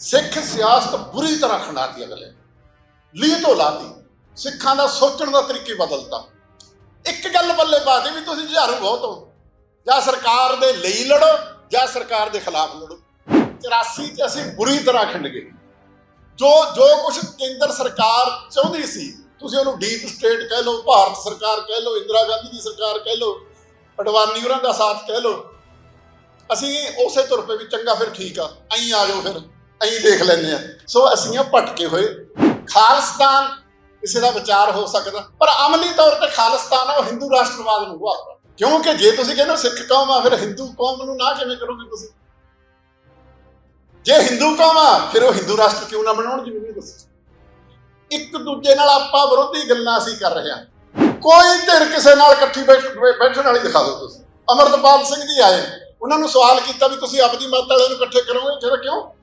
ਸਿੱਖ ਸਿਆਸਤ ਬੁਰੀ ਤਰ੍ਹਾਂ ਖੰਡਾਤੀ ਅਗਲੇ ਲੀਹ ਤੋਂ ਲਾਤੀ। ਸਿੱਖਾਂ ਦਾ ਸੋਚਣ ਦਾ ਤਰੀਕੇ ਬਦਲਤਾ। ਇੱਕ ਗੱਲ ਬੱਲੇ ਪਾ ਦੇ ਵੀ ਤੁਸੀਂ ਝਾੜੂ ਬਹੁਤ ਹੋ। ਜਾਂ ਸਰਕਾਰ ਦੇ ਲਈ ਲੜੋ, ਜਾਂ ਸਰਕਾਰ ਦੇ ਖਿਲਾਫ ਲੜੋ। 84 ਚ ਅਸੀਂ ਬੁਰੀ ਤਰ੍ਹਾਂ ਖੰਡ ਗਏ। ਜੋ ਜੋ ਕੁਝ ਕੇਂਦਰ ਸਰਕਾਰ ਚਾਹੁੰਦੀ ਸੀ, ਤੁਸੀਂ ਉਹਨੂੰ ਡੀਪ ਸਟੇਟ ਕਹਿ ਲਓ, ਭਾਰਤ ਸਰਕਾਰ ਕਹਿ ਲਓ, ਇੰਦਰਾ ਗਾਂਧੀ ਦੀ ਸਰਕਾਰ ਕਹਿ ਲਓ, ਅਡਵਾਨੀ ਹੋਰਾਂ ਦਾ ਸਾਥ ਕਹਿ ਲਓ। ਅਸੀਂ ਉਸੇ ਤੁਰ ਪਏ ਵੀ ਚੰਗਾ ਫਿਰ ਠੀਕ ਆ ਐਂ ਆ ਜਾਓ ਫਿਰ। ਅਸੀਂ ਦੇਖ ਲੈਂਦੇ ਆ ਸੋ ਅਸੀਂ ਆ ਭਟਕੇ ਹੋਏ। ਖਾਲਿਸਤਾਨ, ਕਿਸੇ ਦਾ ਵਿਚਾਰ ਹੋ ਸਕਦਾ। ਪਰ ਅਮਲੀ ਤੌਰ ਤੇ ਖਾਲਿਸਤਾਨ ਉਹ ਹਿੰਦੂ ਰਾਸ਼ਟਰਵਾਦ ਨੂੰ ਗੁਆਉਂਦਾ ਕਿਉਂਕਿ ਜੇ ਤੁਸੀਂ ਕਹਿੰਦੇ ਹੋ ਸਿੱਖ ਕੌਮ ਆ, ਫਿਰ ਹਿੰਦੂ ਕੌਮ ਨੂੰ ਨਾ ਕਿਵੇਂ ਕਰੋਗੇ ਤੁਸੀਂ? ਜੇ ਹਿੰਦੂ ਕੌਮ ਆ, ਫਿਰ ਉਹ ਹਿੰਦੂ ਰਾਸ਼ਟਰ ਕਿਉਂ ਨਾ ਬਣਾਉਣ ਜੀ ਮੈਨੂੰ ਦੱਸੋ? ਇੱਕ ਦੂਜੇ ਨਾਲ ਆਪਾਂ ਵਿਰੋਧੀ ਗੱਲਾਂ ਅਸੀਂ ਕਰ ਰਹੇ ਹਾਂ। ਕੋਈ ਧਿਰ ਕਿਸੇ ਨਾਲ ਇਕੱਠੀ ਬੈਠ- ਬੈਠਣ ਵਾਲੀ ਦਿਖਾ ਦਿਓ ਤੁਸੀਂ। ਅਮਰਤਪਾਲ ਸਿੰਘ ਜੀ ਆਏ। ਉਹਨਾਂ ਨੂੰ ਸਵਾਲ ਕੀਤਾ ਵੀ ਤੁਸੀਂ ਆਪਦੀ ਮਤ ਵਾਲਿਆਂ ਨੂੰ ਇਕੱਠੇ ਕਰੋਗੇ? ਫਿਰ ਕਿਉਂ?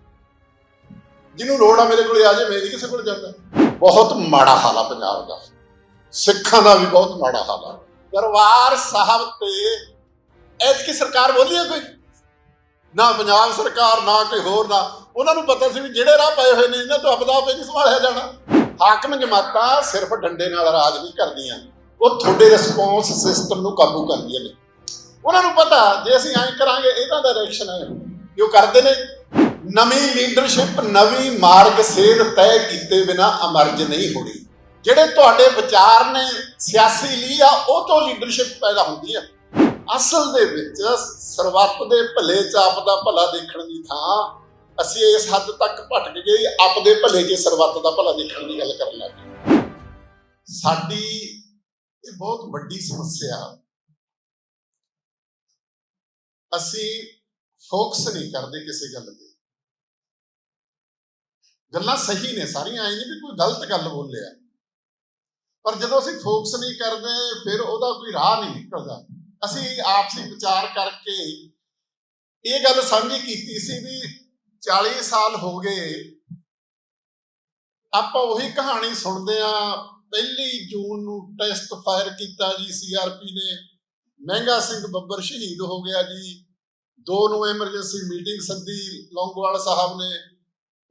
ਜਿਹਨੂੰ ਲੋੜ ਆ ਮੇਰੇ ਕੋਲ ਆ ਜਾਵੇ ਮੈਂ ਨਹੀਂ ਕਿਸੇ ਕੋਲ ਜਾਂਦਾ। ਬਹੁਤ ਮਾੜਾ ਹਾਲ ਆ ਪੰਜਾਬ ਦਾ। ਸਿੱਖਾਂ ਦਾ ਵੀ ਬਹੁਤ ਮਾੜਾ ਹਾਲ ਆ। ਦਰਬਾਰ ਸਾਹਿਬ ਤੇ ਐਤਕੀ ਸਰਕਾਰ ਬੋਲੀ ਹੈ ਕੋਈ? ਨਾ ਪੰਜਾਬ ਸਰਕਾਰ, ਨਾ ਕੋਈ ਹੋਰ, ਨਾ। ਉਹਨਾਂ ਨੂੰ ਪਤਾ ਸੀ ਵੀ ਜਿਹੜੇ ਰਾਹ ਪਏ ਹੋਏ ਨੇ, ਇਹਨਾਂ ਤੋਂ ਆਪਦਾ ਆਪੇ ਨਹੀਂ ਸੰਭਾਲਿਆ ਜਾਣਾ। ਹਾਕਮ ਜਮਾਤਾਂ ਸਿਰਫ ਡੰਡੇ ਨਾਲ ਰਾਜ ਨਹੀਂ ਕਰਦੀਆਂ। ਉਹ ਤੁਹਾਡੇ ਰਿਸਪੌਂਸ ਸਿਸਟਮ ਨੂੰ ਕਾਬੂ ਕਰਦੀਆਂ ਨੇ। ਉਹਨਾਂ ਨੂੰ ਪਤਾ, ਜੇ ਅਸੀਂ ਐਂ ਕਰਾਂਗੇ, ਇਹਦਾ ਡਾਇਰੈਕਸ਼ਨ ਹੈ ਕਿ ਉਹ ਕਰਦੇ ਨੇ। ਨਵੀਂ ਲੀਡਰਸ਼ਿਪ ਨਵੀਂ ਮਾਰਗ ਸੇਧ ਤੈਅ ਕੀਤੇ ਬਿਨਾ ਅਮਰਜ ਨਹੀਂ ਹੋਣੀ। ਜਿਹੜੇ ਤੁਹਾਡੇ ਵਿਚਾਰ ਨੇ ਸਿਆਸੀ ਲਈ ਆ, ਉਹ ਤੋਂ ਲੀਡਰਸ਼ਿਪ ਪੈਦਾ ਹੁੰਦੀ ਹੈ ਅਸਲ ਦੇ ਵਿੱਚ ਸਰਵੱਤ ਦੇ ਭਲੇ ਚ ਆਪ ਦਾ ਭਲਾ ਦੇਖਣ ਦੀ ਥਾਂ, ਅਸੀਂ ਇਸ ਹੱਦ ਤੱਕ ਭਟਕ ਗਏ ਆਪਦੇ ਭਲੇ 'ਚ ਸਰਬੱਤ ਦਾ ਭਲਾ ਦੇਖਣ ਦੀ ਗੱਲ ਕਰਨ ਲੱਗ ਸਾਡੀ ਇਹ ਬਹੁਤ ਵੱਡੀ ਸਮੱਸਿਆ ਅਸੀਂ ਫੋਕਸ ਨਹੀਂ ਕਰਦੇ ਕਿਸੇ ਗੱਲ ਤੇ। ਗੱਲਾਂ ਸਹੀ ਨੇ, ਸਾਰੀਆਂ ਐ ਨਹੀਂ ਵੀ ਕੋਈ ਗਲਤ ਗੱਲ ਬੋਲਿਆ ਪਰ ਜਦੋਂ ਅਸੀਂ ਫੋਕਸ ਨਹੀਂ ਕਰਦੇ, ਫਿਰ ਉਹਦਾ ਕੋਈ ਰਾਹ ਨਹੀਂ ਨਿਕਲਦਾ। ਅਸੀਂ ਆਪਸੀ ਵਿਚਾਰ ਕਰਕੇ ਇਹ ਗੱਲ ਸਾਂਝੀ ਕੀਤੀ ਸੀ ਵੀ 40 ਸਾਲ ਹੋ ਗਏ, ਆਪਾਂ ਉਹੀ ਕਹਾਣੀ ਸੁਣਦੇ ਆ। ਪਹਿਲੀ ਜੂਨ ਨੂੰ ਟੈਸਟ ਫਾਇਰ ਕੀਤਾ ਜੀ ਸੀਆਰਪੀ ਨੇ। ਮਹਿੰਗਾ ਸਿੰਘ ਬੱਬਰ ਸ਼ਹੀਦ ਹੋ ਗਿਆ ਜੀ। ਦੋ ਨੂੰ ਐਮਰਜੈਂਸੀ ਮੀਟਿੰਗ ਸੱਦੀ, ਲੌਂਗੋਵਾਲ ਸਾਹਿਬ ਨੇ।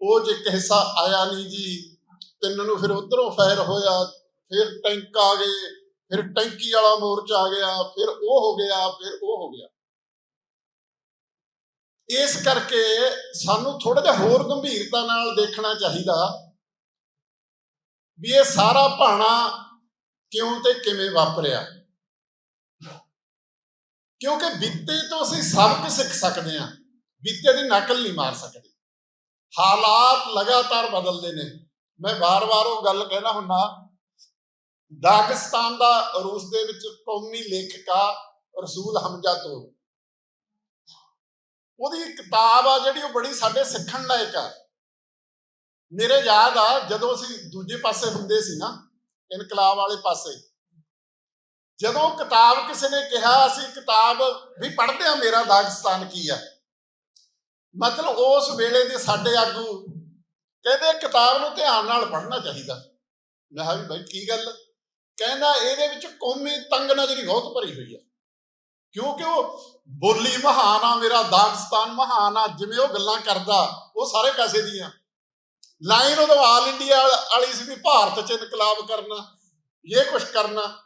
ਉਹ ਜੇ ਇੱਕ ਹਿੱਸਾ ਆਇਆ ਨਹੀਂ ਜੀ, ਤਿੰਨ ਨੂੰ ਫਿਰ ਉਧਰੋਂ ਫਾਇਰ ਹੋਇਆ, ਫਿਰ ਟੈਂਕ ਆ ਗਏ, ਫਿਰ ਟੈਂਕੀ ਵਾਲਾ ਮੋਰਚਾ ਆ ਗਿਆ, ਫਿਰ ਉਹ ਹੋ ਗਿਆ, ਫਿਰ ਉਹ ਹੋ ਗਿਆ। ਇਸ ਕਰਕੇ ਸਾਨੂੰ ਥੋੜਾ ਜਿਹਾ ਹੋਰ ਗੰਭੀਰਤਾ ਨਾਲ ਦੇਖਣਾ ਚਾਹੀਦਾ ਵੀ ਇਹ ਸਾਰਾ ਭਾਣਾ ਕਿਉਂ ਤੇ ਕਿਵੇਂ ਵਾਪਰਿਆ? ਕਿਉਂਕਿ ਬੀਤੇ ਤੋਂ ਅਸੀਂ ਸਬਕ ਸਿੱਖ ਸਕਦੇ ਹਾਂ ਬੀਤੇ ਦੀ ਨਕਲ ਨਹੀਂ ਮਾਰ ਸਕਦੇ। ਹਾਲਾਤ ਲਗਾਤਾਰ ਬਦਲਦੇ ਨੇ। ਮੈਂ ਵਾਰ-ਵਾਰ ਉਹ ਗੱਲ ਕਹਿਣਾ ਹੁੰਨਾ ਦਾਗਿਸਤਾਨ ਦਾ ਰੂਸ ਦੇ ਵਿੱਚ ਕੌਮੀ ਲੇਖਕਾ ਰਸੂਲ ਹਮਜ਼ਾ ਤੋਂ ਉਹਦੀ ਕਿਤਾਬ ਆ ਜਿਹੜੀ ਉਹ ਬੜੀ ਸਾਡੇ ਸਿੱਖਣ ਲਾਇਕ ਆ। ਮੇਰੇ ਯਾਦ ਆ, ਜਦੋਂ ਅਸੀਂ ਦੂਜੇ ਪਾਸੇ ਹੁੰਦੇ ਸੀ ਨਾ, ਇਨਕਲਾਬ ਵਾਲੇ ਪਾਸੇ, ਜਦੋਂ ਕਿਤਾਬ ਕਿਸੇ ਨੇ ਕਿਹਾ, ਅਸੀਂ ਕਿਤਾਬ ਵੀ ਪੜ੍ਹਦੇ ਆ ਮੇਰਾ ਦਾਗਿਸਤਾਨ ਕੀ ਆ। ਮਤਲਬ ਉਸ ਵੇਲੇ ਦੇ ਸਾਡੇ ਆਗੂ ਕਹਿੰਦੇ ਕਿਤਾਬ ਨੂੰ ਧਿਆਨ ਨਾਲ ਪੜ੍ਹਨਾ ਚਾਹੀਦਾ। ਮੈਂ ਕਿਹਾ ਵੀ ਬਾਈ ਕੀ ਗੱਲ? ਕਹਿੰਦਾ ਇਹਦੇ ਵਿੱਚ ਕੌਮੀ ਤੰਗ ਨਜ਼ਰੀ ਬਹੁਤ ਭਰੀ ਹੋਈ ਆ। ਕਿਉਂਕਿ ਉਹ ਬੋਲੀ ਮਹਾਨ ਆ, ਮੇਰਾ ਦਾਗਿਸਤਾਨ ਮਹਾਨ ਆ, ਜਿਵੇਂ ਉਹ ਗੱਲਾਂ ਕਰਦਾ, ਉਹ ਸਾਰੇ ਪੈਸੇ ਦੀਆਂ। ਲਾਈਨ ਉਦੋਂ ਆਲ ਇੰਡੀਆ ਵਾਲੀ ਸੀ ਵੀ ਭਾਰਤ 'ਚ ਇਨਕਲਾਬ ਕਰਨਾ, ਇਹ ਕੁਝ ਕਰਨਾ।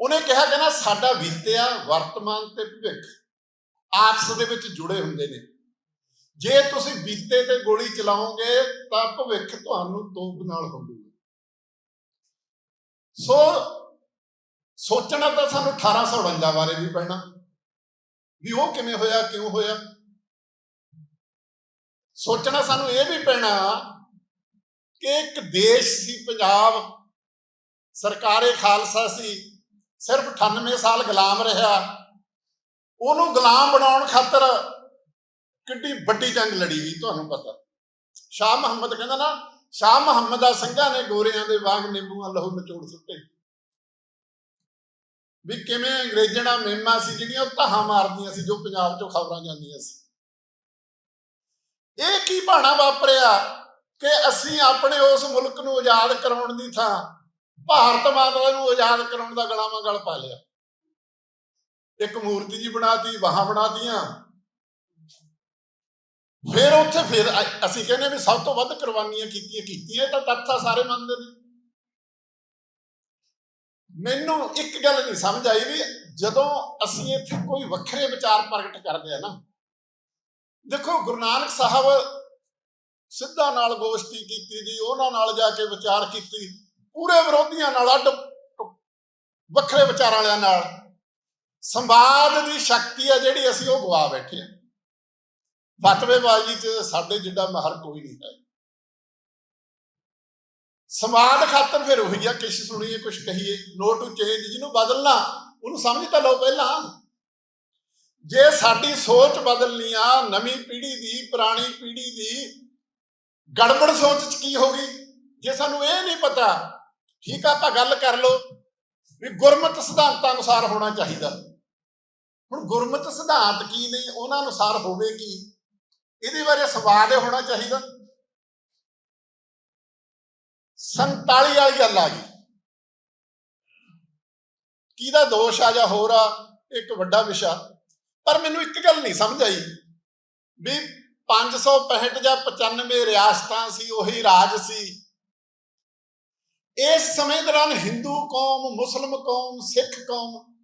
ਉਹਨੇ ਕਿਹਾ, ਕਹਿੰਦਾ ਸਾਡਾ ਬੀਤਿਆ ਵਰਤਮਾਨ ਤੇ ਭਵਿੱਖ। ਆਪਸ ਦੇ ਵਿੱਚ ਜੁੜੇ ਹੁੰਦੇ ਨੇ। ਜੇ ਤੁਸੀਂ ਬੀਤੇ ਤੇ ਗੋਲੀ ਚਲਾਓਗੇ, ਤਾਂ ਭਵਿੱਖ ਤੁਹਾਨੂੰ ਤੋਪ ਨਾਲ ਹੋਊਗਾ ਸੋ ਸੋਚਣਾ ਤਾਂ ਸਾਨੂੰ 1849 ਬਾਰੇ ਵੀ ਪੈਣਾ। ਵੀ ਉਹ ਕਿਵੇਂ ਹੋਇਆ, ਕਿਉਂ ਹੋਇਆ? ਸੋਚਣਾ ਸਾਨੂੰ ਇਹ ਵੀ ਪੈਣਾ ਕਿ ਇੱਕ ਦੇਸ਼ ਸੀ, ਪੰਜਾਬ। ਸਰਕਾਰੇ ਖਾਲਸਾ ਸੀ, ਸਿਰਫ 98 ਸਾਲ ਗੁਲਾਮ ਰਿਹਾ। ਉਹਨੂੰ ਗੁਲਾਮ ਬਣਾਉਣ ਖਾਤਰ ਕਿੱਡੀ ਵੱਡੀ ਜੰਗ ਲੜੀ ਗਈ ਤੁਹਾਨੂੰ ਪਤਾ। ਸ਼ਾਹ ਮੁਹੰਮਦ ਕਹਿੰਦਾ ਨਾ, ਸ਼ਾਹ ਮੁਹੰਮਦ ਦਾ ਸਿੰਘਾਂ ਨੇ ਗੋਰਿਆਂ ਦੇ ਵਾਂਗ ਨਿੰਬੂਆਂ ਲਹੂ ਨਿਚੋੜ ਸੁੱਟੇ। ਵੀ ਕਿਵੇਂ ਅੰਗਰੇਜ਼ਾਂ ਮੇਮਾ ਸੀ, ਜਿਹੜੀਆਂ ਉਹ ਧਾਹਾਂ ਮਾਰਦੀਆਂ ਸੀ, ਜੋ ਪੰਜਾਬ ਚੋਂ ਖਬਰਾਂ ਜਾਂਦੀਆਂ ਸੀ। ਇਹ ਕੀ ਭਾਣਾ ਵਾਪਰਿਆ ਕਿ ਅਸੀਂ ਆਪਣੇ ਉਸ ਮੁਲਕ ਨੂੰ ਆਜ਼ਾਦ ਕਰਾਉਣ ਦੀ ਥਾਂ, ਭਾਰਤ ਮਾਤਾ ਨੂੰ ਆਜ਼ਾਦ ਕਰਾਉਣ ਦਾ ਗਲਾਵਾਂ ਗਲ ਪਾ ਲਿਆ। ਇੱਕ ਮੂਰਤੀ ਜੀ ਬਣਾਤੀ, ਬਾਹਾਂ ਬਣਾਤੀਆਂ। ਫਿਰ ਉੱਥੇ ਫਿਰ ਅਸੀਂ ਕਹਿੰਦੇ ਵੀ ਸਭ ਤੋਂ ਵੱਧ ਕੁਰਬਾਨੀਆਂ ਕੀਤੀਆਂ ਕੀਤੀਆਂ ਤਾਂ ਤੱਥ ਸਾਰੇ ਮੰਨਦੇ ਨੇ ਮੈਨੂੰ ਇੱਕ ਗੱਲ ਨਹੀਂ ਸਮਝ ਆਈ ਵੀ ਜਦੋਂ ਅਸੀਂ ਇੱਥੇ ਕੋਈ ਵੱਖਰੇ ਵਿਚਾਰ ਪ੍ਰਗਟ ਕਰਦੇ ਆ ਨਾ। ਦੇਖੋ, ਗੁਰੂ ਨਾਨਕ ਸਾਹਿਬ ਸਿੱਧਾ ਨਾਲ ਗੋਸ਼ਟੀ ਕੀਤੀ ਜੀ ਉਹਨਾਂ ਨਾਲ ਜਾ ਕੇ ਵਿਚਾਰ ਕੀਤੀ, ਪੂਰੇ ਵਿਰੋਧੀਆਂ ਨਾਲ ਅੱਡ ਵੱਖਰੇ ਵਿਚਾਰ ਵਾਲਿਆਂ ਨਾਲ। ਸੰਵਾਦ ਦੀ ਸ਼ਕਤੀ ਆ ਜਿਹੜੀ ਅਸੀਂ ਉਹ ਗਵਾ ਬੈਠੇ ਆ। ਫਤਵੇਬਾਜ਼ੀ 'ਚ ਸਾਡੇ ਜਿੱਡਾ ਮਹਰ ਕੋਈ ਨਹੀਂ ਹੈ। ਸਮਾਦ ਖਾਤਰ ਫਿਰ ਉਹੀ ਆ ਕਿਛ ਸੁਣੀਏ, ਕੁਛ ਕਹੀਏ ਨੋ ਟੂ ਚੇਂਜ ਜਿਹਨੂੰ ਬਦਲਣਾ, ਉਹਨੂੰ ਸਮਝ ਤਾਂ ਲਓ ਪਹਿਲਾਂ। ਜੇ ਸਾਡੀ ਸੋਚ ਬਦਲਣੀ ਆ, ਨਵੀਂ ਪੀੜ੍ਹੀ ਦੀ, ਪੁਰਾਣੀ ਪੀੜ੍ਹੀ ਦੀ, ਗੜਬੜ ਸੋਚ ਚ ਕੀ ਹੋ ਗਈ? ਜੇ ਸਾਨੂੰ ਇਹ ਨਹੀਂ ਪਤਾ, ਠੀਕ ਆ, ਆਪਾਂ ਗੱਲ ਕਰ ਲਓ ਵੀ ਗੁਰਮਤਿ ਸਿਧਾਂਤਾਂ ਅਨੁਸਾਰ ਹੋਣਾ ਚਾਹੀਦਾ। ਹੁਣ ਗੁਰਮਤਿ ਸਿਧਾਂਤ ਕੀ ਨੇ? ਉਹਨਾਂ ਅਨੁਸਾਰ ਹੋਵੇ ਕੀ? ਇਹਦੇ ਬਾਰੇ ਸਵਾਦ ਹੋਣਾ ਚਾਹੀਦਾ। 47 ਵਾਲੀ ਗੱਲ ਆ ਗਈ। ਕਿਹਦਾ ਦੋਸ਼ ਆ ਜਾਂ ਹੋਰ ਆ ਇੱਕ ਵੱਡਾ ਵਿਸ਼ਾ। ਪਰ ਮੈਨੂੰ ਇੱਕ ਗੱਲ ਨਹੀਂ ਸਮਝ ਆਈ। ਵੀ 565 ਜਾਂ 95 ਰਿਆਸਤਾਂ ਸੀ, ਉਹੀ ਰਾਜ ਸੀ। ਇਸ ਸਮੇਂ ਦੌਰਾਨ ਹਿੰਦੂ ਕੌਮ, ਮੁਸਲਮ ਕੌਮ, ਸਿੱਖ ਕੌਮ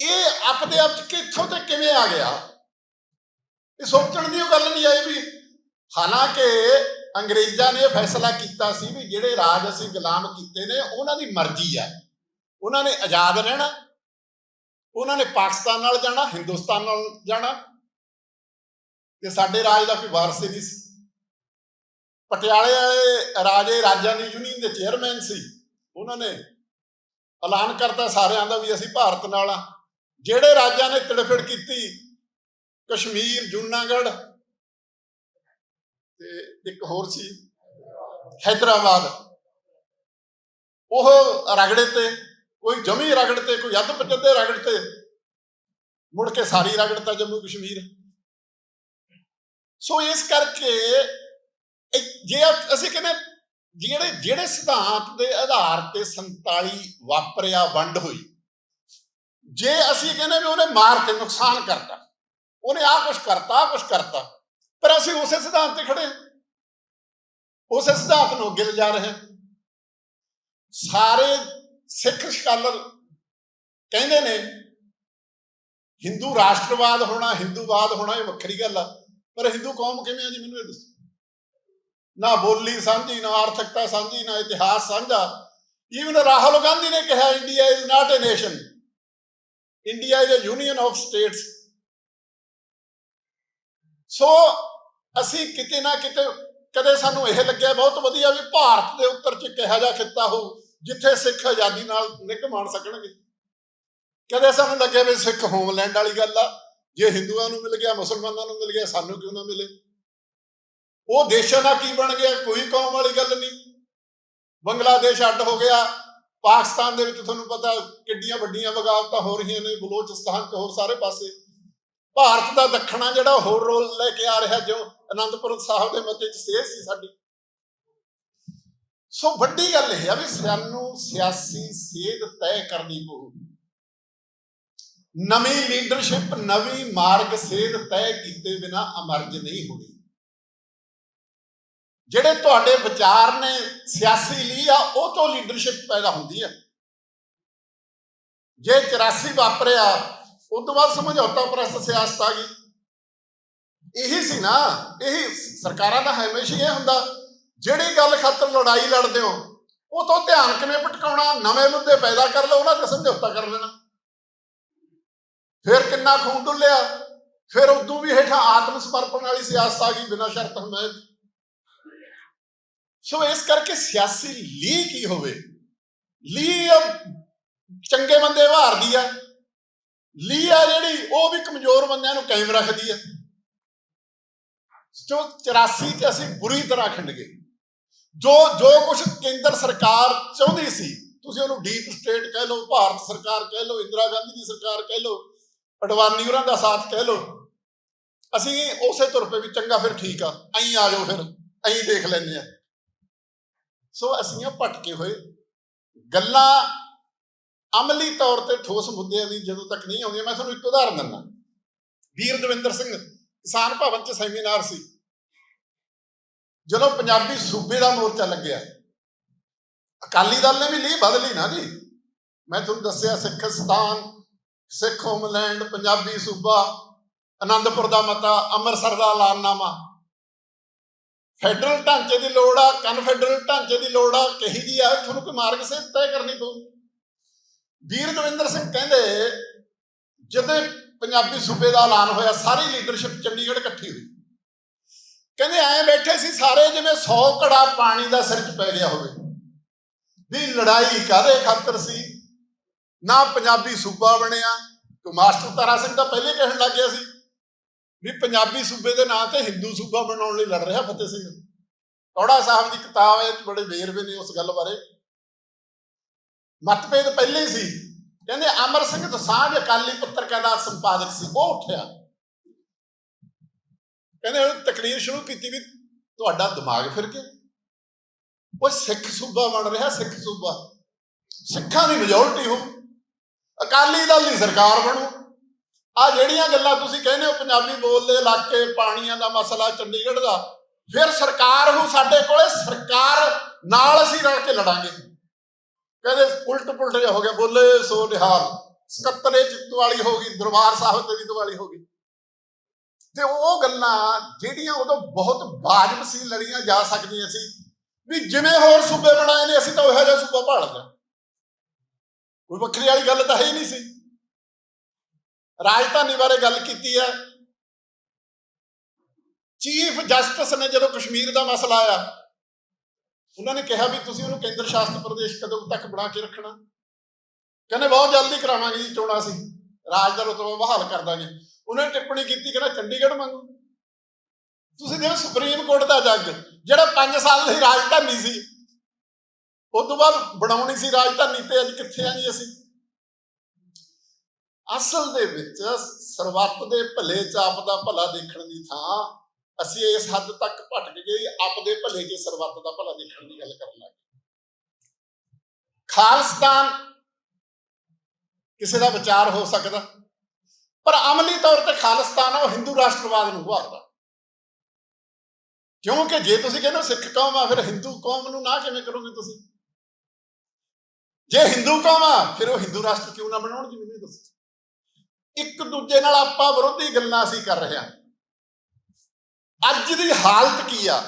ਇਹ ਆਪਦੇ ਆਪ 'ਚ ਕਿੱਥੋਂ ਤੇ ਕਿਵੇਂ ਆ ਗਿਆ? ਇਹ ਸੋਚਣ ਦੀ ਉਹ ਗੱਲ ਨਹੀਂ ਆਈ ਵੀ ਹਾਲਾਂਕਿ ਅੰਗਰੇਜ਼ਾਂ ਨੇ ਇਹ ਫੈਸਲਾ ਕੀਤਾ ਸੀ ਵੀ ਜਿਹੜੇ ਰਾਜ ਅਸੀਂ ਗੁਲਾਮ ਕੀਤੇ ਨੇ, ਉਹਨਾਂ ਦੀ ਮਰਜ਼ੀ ਆ। ਉਹਨਾਂ ਨੇ ਆਜ਼ਾਦ ਰਹਿਣਾ, ਉਹਨਾਂ ਨੇ ਪਾਕਿਸਤਾਨ ਨਾਲ ਜਾਣਾ, ਹਿੰਦੁਸਤਾਨ ਨਾਲ ਜਾਣਾ। ਤੇ ਸਾਡੇ ਰਾਜ ਦਾ ਕੋਈ ਵਾਰਸ ਨਹੀਂ ਸੀ। ਪਟਿਆਲੇ ਵਾਲੇ ਰਾਜੇ ਰਾਜਾਂ ਦੀ ਯੂਨੀਅਨ ਦੇ ਚੇਅਰਮੈਨ ਸੀ। ਉਹਨਾਂ ਨੇ ਐਲਾਨ ਕਰਤਾ ਸਾਰਿਆਂ ਦਾ ਵੀ ਅਸੀਂ ਭਾਰਤ ਨਾਲ ਆ। ਜਿਹੜੇ ਰਾਜਾਂ ਨੇ ਤੜਫੜ ਕੀਤੀ, ਕਸ਼ਮੀਰ ਜੂਨਾਗੜ ਤੇ ਇੱਕ ਹੋਰ ਸੀ, ਹੈਦਰਾਬਾਦ। ਉਹ ਰਗੜੇ ਤੇ, ਕੋਈ ਜਮੀ ਰਗੜ ਤੇ, ਕੋਈ ਅੱਧ ਪਚੱਦੇ ਰਗੜ ਤੇ, ਮੁੜ ਕੇ ਸਾਰੀ ਰਗੜਤਾ ਜੰਮੂ ਕਸ਼ਮੀਰ। ਸੋ ਇਸ ਕਰਕੇ ਜੇ ਅਸੀਂ ਕਹਿੰਦੇ ਜਿਹੜੇ ਜਿਹੜੇ ਸਿਧਾਂਤ ਦੇ ਆਧਾਰ ਤੇ 47 ਵਾਪਰਿਆ, ਵੰਡ ਹੋਈ। ਜੇ ਅਸੀਂ ਕਹਿੰਦੇ ਵੀ ਉਹਨੇ ਮਾਰ ਕੇ ਨੁਕਸਾਨ ਕਰਤਾ, ਉਹਨੇ ਆਹ ਕੁਛ ਕਰਤਾ, ਆਹ ਕੁਛ ਕਰਤਾ, ਪਰ ਅਸੀਂ ਉਸੇ ਸਿਧਾਂਤ ਤੇ ਖੜੇ ਉਸੇ ਸਿਧਾਂਤ ਨੂੰ ਅੱਗੇ ਲਿਜਾ ਰਹੇ ਹਾਂ। ਸਾਰੇ ਸਿੱਖ ਸਕਾਲਰ ਕਹਿੰਦੇ ਨੇ, ਹਿੰਦੂ ਰਾਸ਼ਟਰਵਾਦ ਹੋਣਾ, ਹਿੰਦੂਵਾਦ ਹੋਣਾ, ਇਹ ਵੱਖਰੀ ਗੱਲ ਆ, ਪਰ ਹਿੰਦੂ ਕੌਮ ਕਿਵੇਂ ਆ ਜੀ, ਮੈਨੂੰ ਇਹ ਦੱਸੋ। ਨਾ ਬੋਲੀ ਸਾਂਝੀ, ਨਾ ਆਰਥਿਕਤਾ ਸਾਂਝੀ, ਨਾ ਇਤਿਹਾਸ ਸਾਂਝਾ। ਈਵਨ ਰਾਹੁਲ ਗਾਂਧੀ ਨੇ ਕਿਹਾ India is not a nation India is a union of states ਸੋ ਅਸੀਂ ਕਿਤੇ ਨਾ ਕਿਤੇ, ਕਦੇ ਸਾਨੂੰ ਇਹ ਲੱਗਿਆ, ਬਹੁਤ ਵਧੀਆ ਵੀ ਭਾਰਤ ਦੇ ਉੱਤਰ ਚ ਕਿਹਾ ਜਾ ਖਿੱਤਾ ਹੋ, ਜਿੱਥੇ ਸਿੱਖ ਆਜ਼ਾਦੀ ਨਾਲ ਨਿੱਘ ਮਾਣ ਸਕਣਗੇ। ਕਦੇ ਸਾਨੂੰ ਲੱਗਿਆ ਵੀ ਸਿੱਖ ਹੋਮਲੈਂਡ ਵਾਲੀ ਗੱਲ ਆ, ਜੇ ਹਿੰਦੂਆਂ ਨੂੰ ਮਿਲ ਗਿਆ, ਮੁਸਲਮਾਨਾਂ ਨੂੰ ਮਿਲ ਗਿਆ, ਸਾਨੂੰ ਕਿਉਂ ਨਾ ਮਿਲੇ? ਉਹ ਦੇਸ਼ਾਂ ਦਾ ਕੀ ਬਣ ਗਿਆ? ਕੋਈ ਕੌਮ ਵਾਲੀ ਗੱਲ ਨਹੀਂ। ਬੰਗਲਾਦੇਸ਼ ਅੱਡ ਹੋ ਗਿਆ ਪਾਕਿਸਤਾਨ ਦੇ ਵਿੱਚ ਤੁਹਾਨੂੰ ਪਤਾ ਕਿੱਡੀਆਂ ਵੱਡੀਆਂ ਬਗਾਵਤਾਂ ਹੋ ਰਹੀਆਂ ਨੇ, ਬਲੋਚਿਸਤਾਨ ਤੇ ਹੋਰ ਸਾਰੇ ਪਾਸੇ। ਭਾਰਤ ਦਾ ਦੱਖਣਾ ਜਿਹੜਾ ਹੋਰ ਰੋਲ ਲੈ ਕੇ ਆ ਰਿਹਾ, ਜੋ ਅਨੰਦਪੁਰ ਸਾਹਿਬ ਦੇ ਮੱਤੇ 'ਚ ਸੇਧ ਸੀ ਸਾਡੀ। ਸੋ ਵੱਡੀ ਗੱਲ ਇਹ ਆ ਵੀ ਸਾਨੂੰ ਸਿਆਸੀ ਸੇਧ ਤੈਅ ਕਰਨੀ ਪਊ। ਨਵੀਂ ਲੀਡਰਸ਼ਿਪ ਨਵੀਂ ਮਾਰਗ ਸੇਧ ਤੈਅ ਕੀਤੇ ਬਿਨਾ ਅਮਰਜ ਨਹੀਂ ਹੋਣੀ। ਜਿਹੜੇ ਤੁਹਾਡੇ ਵਿਚਾਰ ਨੇ ਸਿਆਸੀ ਲਈ ਆ, ਉਹ ਤੋਂ ਲੀਡਰਸ਼ਿਪ ਪੈਦਾ ਹੁੰਦੀ ਹੈ ਜੇ 84 ਵਾਪਰਿਆ ਉਸ ਤੋਂ ਬਾਅਦ ਸਮਝੌਤਾ ਪ੍ਰਸਤ ਸਿਆਸਤ ਆ ਗਈ। ਇਹੀ ਸੀ ਨਾ, ਇਹੀ ਸਰਕਾਰਾਂ ਦਾ ਹਮੇਸ਼ਾ ਇਹ ਹੁੰਦਾ, ਜਿਹੜੀ ਗੱਲ ਖਾਤਰ ਲੜਾਈ ਲੜਦੇ ਹੋ, ਉਹ ਤੋਂ ਧਿਆਨ ਕਿਵੇਂ ਭਟਕਾਉਣਾ, ਨਵੇਂ ਮੁੱਦੇ ਪੈਦਾ ਕਰ ਲਓ, ਉਹਨਾਂ ਤੇ ਸਮਝੌਤਾ ਕਰ ਲੈਣਾ। ਫਿਰ ਕਿੰਨਾ ਖੂਨ ਡੁੱਲਿਆ, ਫਿਰ ਉਦੋਂ ਵੀ ਹੇਠਾਂ ਆਤਮ ਸਮਰਪਣ ਵਾਲੀ ਸਿਆਸਤ ਆ ਗਈ, ਬਿਨਾਂ ਸ਼ਰਤ ਹਮਾਇਤ ਸੋ ਇਸ ਕਰਕੇ ਸਿਆਸੀ ਲੀ ਕੀ ਹੋਵੇ। ਲੀ ਚੰਗੇ ਬੰਦੇ ਵਾਰਦੀ ਆ। ਲੀ ਆ ਜਿਹੜੀ, ਉਹ ਵੀ ਕਮਜ਼ੋਰ ਬੰਦਿਆਂ ਨੂੰ ਕਾਇਮ ਰੱਖਦੀ ਆ। ਜੋ 84 ਚ ਅਸੀਂ ਬੁਰੀ ਤਰ੍ਹਾਂ ਖੰਡ ਗਏ ਜੋ ਜੋ ਕੁਝ ਕੇਂਦਰ ਸਰਕਾਰ ਚਾਹੁੰਦੀ ਸੀ, ਤੁਸੀਂ ਉਹਨੂੰ ਡੀਪ ਸਟੇਟ ਕਹਿ ਲਓ, ਭਾਰਤ ਸਰਕਾਰ ਕਹਿ ਲਓ, ਇੰਦਰਾ ਗਾਂਧੀ ਦੀ ਸਰਕਾਰ ਕਹਿ ਲਓ, ਅਡਵਾਨੀ ਉਹਨਾਂ ਦਾ ਸਾਥ ਕਹਿ ਲਓ, ਅਸੀਂ ਉਸੇ ਤੁਰ ਪਏ ਵੀ ਚੰਗਾ ਫਿਰ ਠੀਕ ਆ, ਐਂ ਆ ਜਾਓ ਫਿਰ, ਐਂ ਦੇਖ ਲੈਂਦੇ ਆ। ਸੋ ਅਸੀਂ ਆ ਭਟਕੇ ਹੋਏ। ਗੱਲਾਂ ਅਮਲੀ ਤੌਰ ਤੇ ਠੋਸ ਮੁੱਦਿਆਂ ਦੀ ਜਦੋਂ ਤੱਕ ਨਹੀਂ ਆਉਂਦੀਆਂ, ਮੈਂ ਤੁਹਾਨੂੰ ਇੱਕ ਉਦਾਹਰਨ ਦਿੰਦਾ। ਵੀਰ ਦਵਿੰਦਰ ਸਿੰਘ, ਕਿਸਾਨ ਭਵਨ 'ਚ ਸੈਮੀਨਾਰ ਸੀ। ਜਦੋਂ ਪੰਜਾਬੀ ਸੂਬੇ ਦਾ ਮੋਰਚਾ ਲੱਗਿਆ। ਅਕਾਲੀ ਦਲ ਨੇ ਵੀ ਲੀਹ ਬਦਲੀ ਨਾ ਜੀ। ਮੈਂ ਤੁਹਾਨੂੰ ਦੱਸਿਆ ਸਿੱਖਸਤਾਨ ਸਿੱਖ ਹੋਮਲੈਂਡ, ਪੰਜਾਬੀ ਸੂਬਾ ਆਨੰਦਪੁਰ ਦਾ ਮਤਾ, ਅੰਮ੍ਰਿਤਸਰ ਦਾ ਐਲਾਨਨਾਮਾ ਫੈਡਰਲ ਢਾਂਚੇ ਦੀ ਲੋੜ ਆ, ਕਨਫੈਡਰਲ ਢਾਂਚੇ ਦੀ ਲੋੜ ਆ, ਕਹੀ ਦੀ ਆ, ਤੁਹਾਨੂੰ ਕੋਈ ਮਾਰਗ ਸੇ ਤੈਅ ਕਰਨੀ ਪਊ। ਵੀਰ ਦਵਿੰਦਰ ਸਿੰਘ ਕਹਿੰਦੇ, ਜਦੋਂ ਪੰਜਾਬੀ ਸੂਬੇ ਦਾ ਐਲਾਨ ਹੋਇਆ, ਸਾਰੀ ਲੀਡਰਸ਼ਿਪ ਚੰਡੀਗੜ੍ਹ ਇਕੱਠੀ ਹੋਈ। ਕਹਿੰਦੇ, ਐਂ ਬੈਠੇ ਸੀ ਸਾਰੇ ਜਿਵੇਂ 100 ਘੜਾ ਪਾਣੀ ਦਾ ਸਿਰ 'ਚ ਪੈ ਗਿਆ ਹੋਵੇ। ਵੀ ਲੜਾਈ ਕਾਦੇ ਖਾਤਰ ਸੀ? ਨਾ ਪੰਜਾਬੀ ਸੂਬਾ ਬਣਿਆ ਕਿ ਮਾਸਟਰ ਤਾਰਾ ਸਿੰਘ ਤਾਂ ਪਹਿਲੇ ਕਹਿਣ ਲੱਗ ਗਿਆ ਸੀ। ਵੀ ਪੰਜਾਬੀ ਸੂਬੇ ਦੇ ਨਾਂ ਤੇ ਹਿੰਦੂ ਸੂਬਾ ਬਣਾਉਣ ਲਈ ਲੜ ਰਿਹਾ ਫਤਿਹ ਸਿੰਘ। ਕੌੜਾ ਸਾਹਿਬ ਦੀ ਕਿਤਾਬ ਹੈ, ਬੜੇ ਵੇਰਵੇ ਨੇ ਉਸ ਗੱਲ ਬਾਰੇ। ਮਤਭੇਦ ਪਹਿਲੇ ਹੀ ਸੀ। ਕਹਿੰਦੇ ਅਮਰ ਸਿੰਘ ਦਸਾਂਝ ਅਕਾਲੀ ਪੱਤਰਕਾਰ ਦਾ ਸੰਪਾਦਕ ਸੀ, ਉਹ ਉੱਠਿਆ। ਕਹਿੰਦੇ ਉਹ ਤਕਰੀਰ ਸ਼ੁਰੂ ਕੀਤੀ ਵੀ ਤੁਹਾਡਾ ਦਿਮਾਗ ਫਿਰ ਗਿਆ। ਉਹ ਸਿੱਖ ਸੂਬਾ ਬਣ ਰਿਹਾ, ਸਿੱਖ ਸੂਬਾ। ਸਿੱਖਾਂ ਦੀ ਮੈਜੋਰਟੀ ਹੋ। ਅਕਾਲੀ ਦਲ ਦੀ ਸਰਕਾਰ ਬਣੂ। ਆ ਜਿਹੜੀਆਂ ਗੱਲਾਂ ਤੁਸੀਂ ਕਹਿੰਦੇ ਹੋ, ਪੰਜਾਬੀ ਬੋਲਦੇ ਇਲਾਕੇ, ਪਾਣੀਆਂ ਦਾ ਮਸਲਾ, ਚੰਡੀਗੜ੍ਹ ਦਾ, ਫਿਰ ਸਰਕਾਰ ਹੋ ਸਾਡੇ ਕੋਲੇ ਸਰਕਾਰ ਨਾਲ ਅਸੀਂ ਰਲ ਕੇ ਲੜਾਂਗੇ। ਕਹਿੰਦੇ ਉਲਟ ਪੁਲਟ ਜਿਹਾ ਹੋ ਗਿਆ ਬੋਲੇ ਸੋ ਨਿਹਾਲ ਸਕੱਤਰੇ ਜਿੱਤ ਵਾਲੀ ਹੋ ਗਈ, ਦਰਬਾਰ ਸਾਹਿਬ ਤੇ ਵੀ ਦੀਵਾਲੀ ਹੋ ਗਈ। ਤੇ ਉਹ ਗੱਲਾਂ ਜਿਹੜੀਆਂ ਉਦੋਂ ਬਹੁਤ ਵਾਜਬ ਸੀ, ਲੜੀਆਂ ਜਾ ਸਕਦੀਆਂ ਸੀ, ਵੀ ਜਿਵੇਂ ਹੋਰ ਸੂਬੇ ਬਣਾਏ ਨੇ, ਅਸੀਂ ਤਾਂ ਉਹੋ ਜਿਹਾ ਸੂਬਾ ਭਾਲਦੇ ਹਾਂ। ਕੋਈ ਵੱਖਰੀ ਵਾਲੀ ਗੱਲ ਤਾਂ ਹੈ ਹੀ ਨਹੀਂ ਸੀ। ਰਾਜਧਾਨੀ ਬਾਰੇ ਗੱਲ ਕੀਤੀ ਹੈ। ਚੀਫ ਜਸਟਿਸ ਨੇ ਜਦੋਂ ਕਸ਼ਮੀਰ ਦਾ ਮਸਲਾ ਆਇਆ, ਉਹਨਾਂ ਨੇ ਕਿਹਾ ਵੀ ਤੁਸੀਂ ਉਹਨੂੰ ਕੇਂਦਰ ਸ਼ਾਸਤ ਪ੍ਰਦੇਸ਼ ਕਦੋਂ ਤੱਕ ਬਣਾ ਕੇ ਰੱਖਣਾ? ਕਹਿੰਦੇ ਬਹੁਤ ਜਲਦੀ ਕਰਾਵਾਂਗੇ ਜੀ, ਚੋਣਾਂ ਸੀ ਰਾਜ ਦਾ ਰੁਤਬਾ ਬਹਾਲ ਕਰ ਦਾਂਗੇ। ਉਹਨੇ ਟਿੱਪਣੀ ਕੀਤੀ, ਕਹਿੰਦਾ ਚੰਡੀਗੜ੍ਹ ਮੰਗੋ। ਤੁਸੀਂ ਦੇਖੋ ਸੁਪਰੀਮ ਕੋਰਟ ਦਾ ਜੱਜ, ਜਿਹੜਾ 5 ਸਾਲ ਦੀ ਰਾਜਧਾਨੀ ਸੀ ਉਸ ਤੋਂ ਬਾਅਦ ਬਣਾਉਣੀ ਸੀ ਰਾਜਧਾਨੀ ਤੇ ਅੱਜ ਕਿੱਥੇ ਆ ਜੀ ਅਸੀਂ? ਅਸਲ ਦੇ ਵਿੱਚ ਸਰਬੱਤ ਦੇ ਭਲੇ ਚ ਆਪ ਦਾ ਭਲਾ ਦੇਖਣ ਦੀ ਥਾਂ ਅਸੀਂ ਇਸ ਹੱਦ ਤੱਕ ਭਟਕ ਗਏ, ਆਪ ਦੇ ਭਲੇ ਚ ਸਰਬੱਤ ਦਾ ਭਲਾ ਦੇਖਣ ਦੀ ਗੱਲ ਕਰਨ ਲੱਗ ਗਏ। ਖਾਲਸਤਾਨ ਕਿਸੇ ਦਾ ਵਿਚਾਰ ਹੋ ਸਕਦਾ, ਪਰ ਅਮਲੀ ਤੌਰ ਤੇ ਖਾਲਿਸਤਾਨ ਉਹ ਹਿੰਦੂ ਰਾਸ਼ਟਰਵਾਦ ਨੂੰ ਉਭਾਰਦਾ ਕਿਉਂਕਿ ਜੇ ਤੁਸੀਂ ਕਹਿੰਦੇ ਹੋ ਸਿੱਖ ਕੌਮ ਆ, ਫਿਰ ਹਿੰਦੂ ਕੌਮ ਨੂੰ ਨਾ ਕਿਵੇਂ ਕਰੋਗੇ ਤੁਸੀਂ? ਜੇ ਹਿੰਦੂ ਕੌਮ ਆ, ਫਿਰ ਉਹ ਹਿੰਦੂ ਰਾਸ਼ਟਰ ਕਿਉਂ ਨਾ ਬਣਾਉਣ ਜੀ, ਮੈਨੂੰ ਦੱਸੋ। ਇੱਕ ਦੂਜੇ ਨਾਲ ਆਪਾਂ ਵਿਰੋਧੀ ਗੱਲਾਂ ਅਸੀਂ ਕਰ ਰਹੇ ਹਾਂ। ਅੱਜ ਦੀ ਹਾਲਤ ਕੀ ਆ?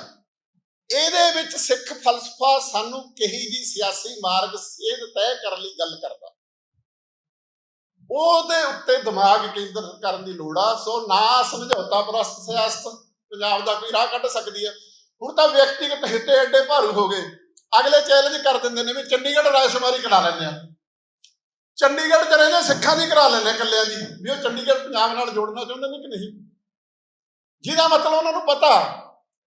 ਇਹਦੇ ਵਿੱਚ ਸਿੱਖ ਫਲਸਫਾ ਸਾਨੂੰ ਕਹੀ ਜੀ ਸਿਆਸੀ ਮਾਰਗ ਸੇਧ ਤੈਅ ਕਰਨ ਲਈ ਗੱਲ ਕਰਦਾ। ਉਹਦੇ ਉੱਤੇ ਦਿਮਾਗ ਕੇਂਦਰਿਤ ਕਰਨ ਦੀ ਲੋੜ ਆ। ਸੋ ਨਾ ਸਮਝੌਤਾ ਪ੍ਰਸਤ ਸਿਆਸਤ ਪੰਜਾਬ ਦਾ ਕੋਈ ਰਾਹ ਕੱਢ ਸਕਦੀ ਆ। ਹੁਣ ਤਾਂ ਵਿਅਕਤੀਗਤ ਹਿੱਤੇ ਐਡੇ ਭਾਰੂ ਹੋ ਗਏ। ਅਗਲੇ ਚੈਲੰਜ ਕਰ ਦਿੰਦੇ ਨੇ ਵੀ ਚੰਡੀਗੜ੍ਹ ਰਾਜਸ਼ੁਮਾਰੀ ਕਰਾ ਲੈਂਦੇ ਆ। ਚੰਡੀਗੜ੍ਹ ਚ ਰਹਿੰਦੇ, ਸਿੱਖਾਂ ਦੀ ਕਰਾ ਲੈਂਦੇ ਆ ਇਕੱਲਿਆਂ ਦੀ, ਵੀ ਉਹ ਚੰਡੀਗੜ੍ਹ ਪੰਜਾਬ ਨਾਲ ਜੋੜਨਾ ਚਾਹੁੰਦੇ ਨੇ ਕਿ ਨਹੀਂ? ਜਿਹਦਾ ਮਤਲਬ ਉਹਨਾਂ ਨੂੰ ਪਤਾ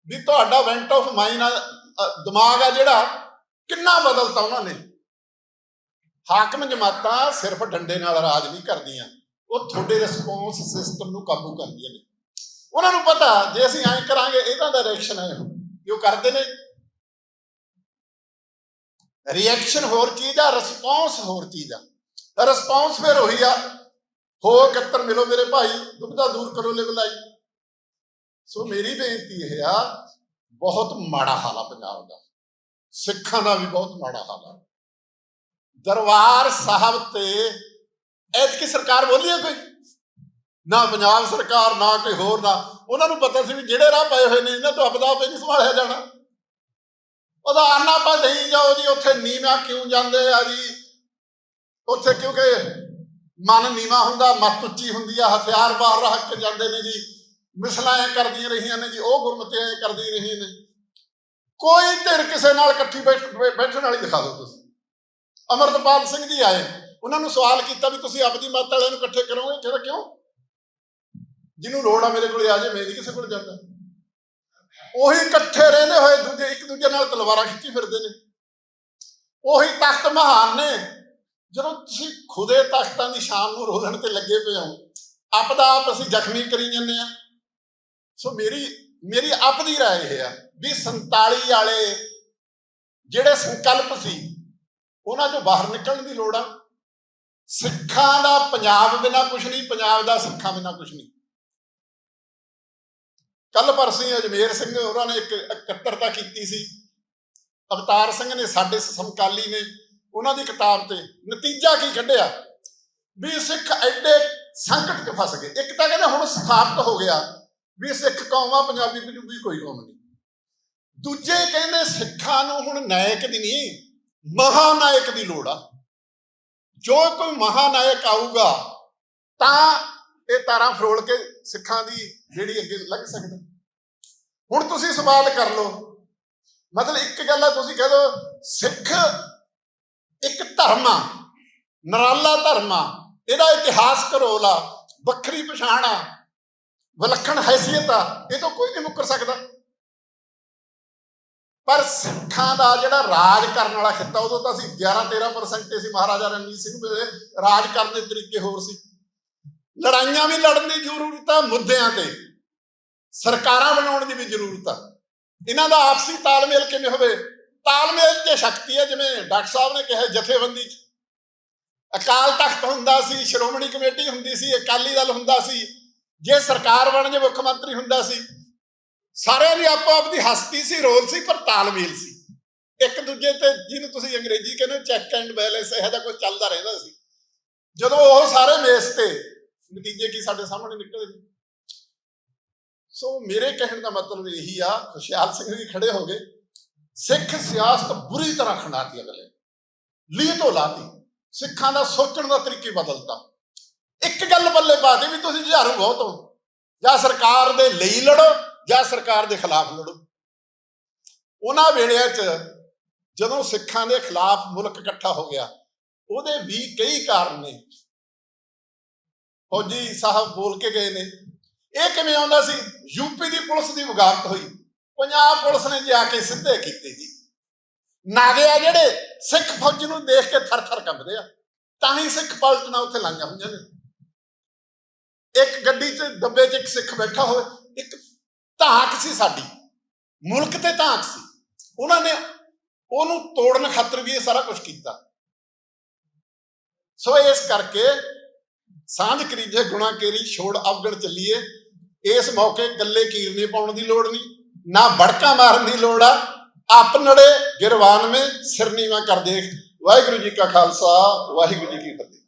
ਵੀ ਤੁਹਾਡਾ ਵੈਂਟ ਆਫ ਮਾਈਂਡ ਦਿਮਾਗ ਆ ਜਿਹੜਾ, ਕਿੰਨਾ ਬਦਲਤਾ ਉਹਨਾਂ ਨੇ। ਹਾਕਮ ਜਮਾਤਾਂ ਸਿਰਫ ਡੰਡੇ ਨਾਲ ਰਾਜ ਨਹੀਂ ਕਰਦੀਆਂ, ਉਹ ਤੁਹਾਡੇ ਰਿਸਪੌਂਸ ਸਿਸਟਮ ਨੂੰ ਕਾਬੂ ਕਰਦੀਆਂ ਨੇ। ਉਹਨਾਂ ਨੂੰ ਪਤਾ, ਜੇ ਅਸੀਂ ਐਂ ਕਰਾਂਗੇ ਇਹਨਾਂ ਦਾ ਰਿਐਕਸ਼ਨ ਹੈ ਕਿ ਉਹ ਕਰਦੇ ਨੇ। ਰਿਐਕਸ਼ਨ ਹੋਰ ਚੀਜ਼ ਆ ਰਿਸਪੌਂਸ ਹੋਰ ਚੀਜ਼ ਆ। ਰਿਸਪੌਂਸ ਫਿਰ ਉਹੀ ਆ। ਹੋ ਇਕੱਤਰ ਮਿਲੋ ਮੇਰੇ ਭਾਈ ਦੁਬਦਾ ਦੂਰ ਕਰੋ ਲੈ ਬੁਲਾਈ ਸੋ ਮੇਰੀ ਬੇਨਤੀ ਇਹ ਆ, ਬਹੁਤ ਮਾੜਾ ਹਾਲ ਆ ਪੰਜਾਬ ਦਾ। ਸਿੱਖਾਂ ਦਾ ਵੀ ਬਹੁਤ ਮਾੜਾ ਹਾਲ ਆ। ਦਰਬਾਰ ਸਾਹਿਬ ਤੇ ਐਤਕੀ ਸਰਕਾਰ ਬੋਲੀ ਹੈ ਕੋਈ? ਨਾ ਪੰਜਾਬ ਸਰਕਾਰ, ਨਾ ਕੋਈ ਹੋਰ, ਨਾ। ਉਹਨਾਂ ਨੂੰ ਪਤਾ ਸੀ ਵੀ ਜਿਹੜੇ ਰਾਹ ਪਏ ਹੋਏ ਨੇ, ਇਹਨਾਂ ਤੋਂ ਆਪਦਾ ਆਪੇ ਨਹੀਂ ਸੰਭਾਲਿਆ ਜਾਣਾ। ਉਹਦਾ ਆਨਾ ਪਾ ਨਹੀਂ ਜਾਓ ਜੀ, ਉੱਥੇ ਨੀਵਾਂ ਕਿਉਂ ਜਾਂਦੇ ਆ ਜੀ? ਉੱਥੇ ਕਿਉਂਕਿ ਮਨ ਨੀਵਾ ਹੁੰਦਾ, ਮੱਤ ਉੱਚੀ ਹੁੰਦੀ ਆ, ਹਥਿਆਰ ਬਾਹਰ ਰੱਖ ਕੇ ਜਾਂਦੇ ਨੇ ਜੀ। ਮਿਸਲਾਂ ਐ ਕਰਦੀਆਂ ਰਹੀਆਂ ਨੇ ਜੀ, ਉਹ ਗੁਰਮਤਿਆਂ ਐ ਕਰਦੀਆਂ ਰਹੀਆਂ ਨੇ। ਕੋਈ ਧਿਰ ਕਿਸੇ ਨਾਲ ਇਕੱਠੀ ਬੈਠ- ਬੈਠਣ ਵਾਲੀ ਦਿਖਾ ਦਿਓ ਤੁਸੀਂ। ਅਮਰਤਪਾਲ ਸਿੰਘ ਜੀ ਆਏ। ਉਹਨਾਂ ਨੂੰ ਸਵਾਲ ਕੀਤਾ ਵੀ ਤੁਸੀਂ ਆਪਦੀ ਮੱਤ ਵਾਲਿਆਂ ਨੂੰ ਇਕੱਠੇ ਕਰੋਗੇ? ਕਹਿੰਦਾ ਕਿਉਂ? ਜਿਹਨੂੰ ਲੋੜ ਆ ਮੇਰੇ ਕੋਲ ਆ ਜਾਏ, ਮੈਂ ਨਹੀਂ ਕਿਸੇ ਕੋਲ ਜਾਂਦਾ। ਉਹੀ ਇਕੱਠੇ ਰਹਿੰਦੇ ਹੋਏ ਦੂਜੇ, ਇੱਕ ਦੂਜੇ ਨਾਲ ਤਲਵਾਰਾਂ ਖਿੱਚੀ ਫਿਰਦੇ ਨੇ। ਉਹੀ ਤਖਤ ਮਹਾਨ ਨੇ। ਜਦੋਂ ਤੁਸੀਂ ਖੁਦੇ ਤਖਤਾਂ ਦੀ ਸ਼ਾਨ ਨੂੰ ਰੋਲਣ ਤੇ ਲੱਗੇ ਪਏ ਹੋ ਆਪਦਾ ਆਪ ਅਸੀਂ ਜ਼ਖਮੀ ਕਰੀ ਜਾਂਦੇ ਆ ਸੋ ਮੇਰੀ ਮੇਰੀ ਆਪਦੀ ਰਾਏ ਇਹ ਆ ਵੀ 47 ਵਾਲੇ ਜਿਹੜੇ ਸੰਕਲਪ ਸੀ, ਉਹਨਾਂ ਚੋਂ ਬਾਹਰ ਨਿਕਲਣ ਦੀ ਲੋੜ ਆ। ਸਿੱਖਾਂ ਦਾ ਪੰਜਾਬ ਬਿਨਾ ਕੁਝ ਨਹੀਂ, ਪੰਜਾਬ ਦਾ ਸਿੱਖਾਂ ਬਿਨਾ ਕੁਝ ਨਹੀਂ। ਕੱਲ ਪਰਸੀ ਅਜਮੇਰ ਸਿੰਘ ਉਹਨਾਂ ਨੇ ਇੱਕ ਇਕੱਤਰਤਾ ਕੀਤੀ ਸੀ। ਅਵਤਾਰ ਸਿੰਘ ਨੇ ਸਾਡੇ ਸਮਕਾਲੀ ਨੇ ਉਹਨਾਂ ਦੀ ਕਿਤਾਬ ਤੇ ਨਤੀਜਾ ਕੀ ਕੱਢਿਆ? ਵੀ ਸਿੱਖ ਐਡੇ ਸੰਕਟ 'ਚ ਫਸ ਗਏ। ਇੱਕ ਤਾਂ ਕਹਿੰਦੇ ਹੁਣ ਸਥਾਪਿਤ ਹੋ ਗਿਆ ਵੀ ਸਿੱਖ ਕੌਮ ਆ ਪੰਜਾਬੀ ਪੰਜਾਬੀ ਕੋਈ ਕੌਮ ਨਹੀਂ। ਦੂਜੇ ਕਹਿੰਦੇ ਸਿੱਖਾਂ ਨੂੰ ਹੁਣ ਨਾਇਕ ਦੀ ਨਹੀਂ, ਮਹਾਨਾਇਕ ਦੀ ਲੋੜ ਆ। ਜੋ ਕੋਈ ਮਹਾਨਾਇਕ ਆਊਗਾ ਤਾਂ ਇਹ ਤਾਰਾਂ ਫਰੋਲ ਕੇ ਸਿੱਖਾਂ ਦੀ ਜਿਹੜੀ ਅੱਗੇ ਲੱਗ ਸਕਦਾ। ਹੁਣ ਤੁਸੀਂ ਸਵਾਲ ਕਰ ਲਓ। ਮਤਲਬ ਇੱਕ ਗੱਲ ਆ, ਤੁਸੀਂ ਕਹਿ ਦੋ, ਸਿੱਖ ਇੱਕ ਧਰਮ ਆ ਨਰਾਲਾ ਧਰਮ ਆ ਇਹਦਾ ਇਤਿਹਾਸ ਕਰੋਲ ਆ ਵੱਖਰੀ ਪਛਾਣ ਆ, ਵਿਲੱਖਣ ਹੈਸੀਅਤ ਆ, ਇਹ ਤੋਂ ਕੋਈ ਨਹੀਂ ਮੁੱਕਰ ਸਕਦਾ। ਪਰ ਸਿੱਖਾਂ ਦਾ ਜਿਹੜਾ ਰਾਜ ਕਰਨ ਵਾਲਾ ਖਿੱਤਾ, ਉਦੋਂ ਤਾਂ ਅਸੀਂ 11 13% ਸੀ ਮਹਾਰਾਜਾ ਰਣਜੀਤ ਸਿੰਘ ਵੇਲੇ ਰਾਜ ਕਰਨ ਦੇ ਤਰੀਕੇ ਹੋਰ ਸੀ। ਲੜਾਈਆਂ ਵੀ ਲੜਨ ਦੀ ਜ਼ਰੂਰਤ ਆ, ਮੁੱਦਿਆਂ ਤੇ। ਸਰਕਾਰਾਂ ਬਣਾਉਣ ਦੀ ਵੀ ਜ਼ਰੂਰਤ ਆ। ਇਹਨਾਂ ਦਾ ਆਪਸੀ ਤਾਲਮੇਲ ਕਿਵੇਂ ਹੋਵੇ? ਤਾਲਮੇਲ 'ਚ ਸ਼ਕਤੀ ਹੈ, ਜਿਵੇਂ ਡਾਕਟਰ ਸਾਹਿਬ ਨੇ ਕਿਹਾ ਜਥੇਬੰਦੀ 'ਚ। ਅਕਾਲ ਤਖਤ ਹੁੰਦਾ ਸੀ, ਸ਼੍ਰੋਮਣੀ ਕਮੇਟੀ ਹੁੰਦੀ ਸੀ, ਅਕਾਲੀ ਦਲ ਹੁੰਦਾ ਸੀ, ਜੇ ਸਰਕਾਰ ਬਣ ਜੇ, ਮੁੱਖ ਮੰਤਰੀ ਹੁੰਦਾ ਸੀ। ਸਾਰਿਆਂ ਦੀ ਆਪੋ ਆਪ ਦੀ ਹਸਤੀ ਸੀ, ਰੋਲ ਸੀ, ਪਰ ਤਾਲਮੇਲ ਸੀ। ਇੱਕ ਦੂਜੇ ਤੇ ਜਿਹਨੂੰ ਤੁਸੀਂ ਅੰਗਰੇਜ਼ੀ ਕਹਿੰਦੇ ਹੋ, ਚੈੱਕ ਐਂਡ ਬੈਲੈਂਸ, ਇਹੋ ਜਿਹਾ ਕੁਝ ਚੱਲਦਾ ਰਹਿੰਦਾ ਸੀ। ਜਦੋਂ ਉਹ ਸਾਰੇ ਮੇਸ ਤੇ, ਨਤੀਜੇ ਕੀ ਸਾਡੇ ਸਾਹਮਣੇ ਨਿਕਲੇ? ਸੋ ਮੇਰੇ ਕਹਿਣ ਦਾ ਮਤਲਬ ਇਹੀ ਆ ਖੁਸ਼ਹਾਲ ਸਿੰਘ ਵੀ ਖੜੇ ਹੋ ਗਏ। ਸਿੱਖ ਸਿਆਸਤ ਬੁਰੀ ਤਰ੍ਹਾਂ ਖੰਡਾਤੀ ਅਗਲੇ ਲੀ ਤੋਂ ਲਾਤੀ। ਸਿੱਖਾਂ ਦਾ ਸੋਚਣ ਦਾ ਤਰੀਕੇ ਬਦਲਤਾ। ਇੱਕ ਗੱਲ ਬੱਲੇ ਬਾਦੀ ਵੀ ਤੁਸੀਂ ਜੁਝਾਰੂ ਬਹੁਤ ਹੋ। ਜਾਂ ਸਰਕਾਰ ਦੇ ਲਈ ਲੜੋ, ਜਾਂ ਸਰਕਾਰ ਦੇ ਖਿਲਾਫ ਲੜੋ। ਉਹਨਾਂ ਵੇਲਿਆਂ 'ਚ ਜਦੋਂ ਸਿੱਖਾਂ ਦੇ ਖਿਲਾਫ ਮੁਲਕ ਇਕੱਠਾ ਹੋ ਗਿਆ, ਉਹਦੇ ਵੀ ਕਈ ਕਾਰਨ ਨੇ। ਫੌਜੀ ਸਾਹਿਬ ਬੋਲ ਕੇ ਗਏ ਨੇ। ਇਹ ਕਿਵੇਂ ਆਉਂਦਾ ਸੀ? ਯੂਪੀ ਦੀ ਪੁਲਿਸ ਦੀ ਵਗਾਰਤ ਹੋਈ। ਪੰਜਾਬ ਪੁਲਿਸ ਨੇ ਜਾ ਕੇ ਸਿੱਧੇ ਕੀਤੇ ਜੀ। ਨਾਗੇ ਆ ਜਿਹੜੇ ਸਿੱਖ ਫੌਜ ਨੂੰ ਦੇਖ ਕੇ ਥਰ-ਥਰ ਕੰਬਦੇ ਆ, ਤਾਂ ਹੀ ਸਿੱਖ ਪਲਟਣਾ ਉੱਥੇ ਲਾਈਆਂ ਹੋਈਆਂ ਨੇ। ਇੱਕ ਗੱਡੀ 'ਚ, ਡੱਬੇ 'ਚ ਇੱਕ ਸਿੱਖ ਬੈਠਾ ਹੋਵੇ, ਇੱਕ ਧਾਕ ਸੀ ਸਾਡੀ, ਮੁਲਕ ਤੇ ਧਾਕ ਸੀ। ਉਹਨਾਂ ਨੇ ਉਹਨੂੰ ਤੋੜਨ ਖਾਤਰ ਵੀ ਇਹ ਸਾਰਾ ਕੁਝ ਕੀਤਾ। ਸੋ ਇਸ ਕਰਕੇ ਸਾਂਝ ਕਰੀਜੇ ਗੁਣਾ ਕੇਰੀ, ਛੋੜ ਅਵਗਣ ਚੱਲੀਏ। ਇਸ ਮੌਕੇ ਕੱਲੇ ਕੀਰਨੇ ਪਾਉਣ ਦੀ ਲੋੜ ਨਹੀਂ। ਨਾ ਬੜਕਾ ਮਾਰਨ ਦੀ ਲੋੜ ਆ ਆਪਨੜੇ ਗਿਰਵਾਨ ਮੇ ਸਿਰ ਨੀਵਾ ਕਰ ਦੇਖ ਵਾਹਿਗੁਰੂ ਜੀ ਕਾ ਖਾਲਸਾ, ਵਾਹਿਗੁਰੂ ਜੀ ਕੀ ਫਤਿਹ।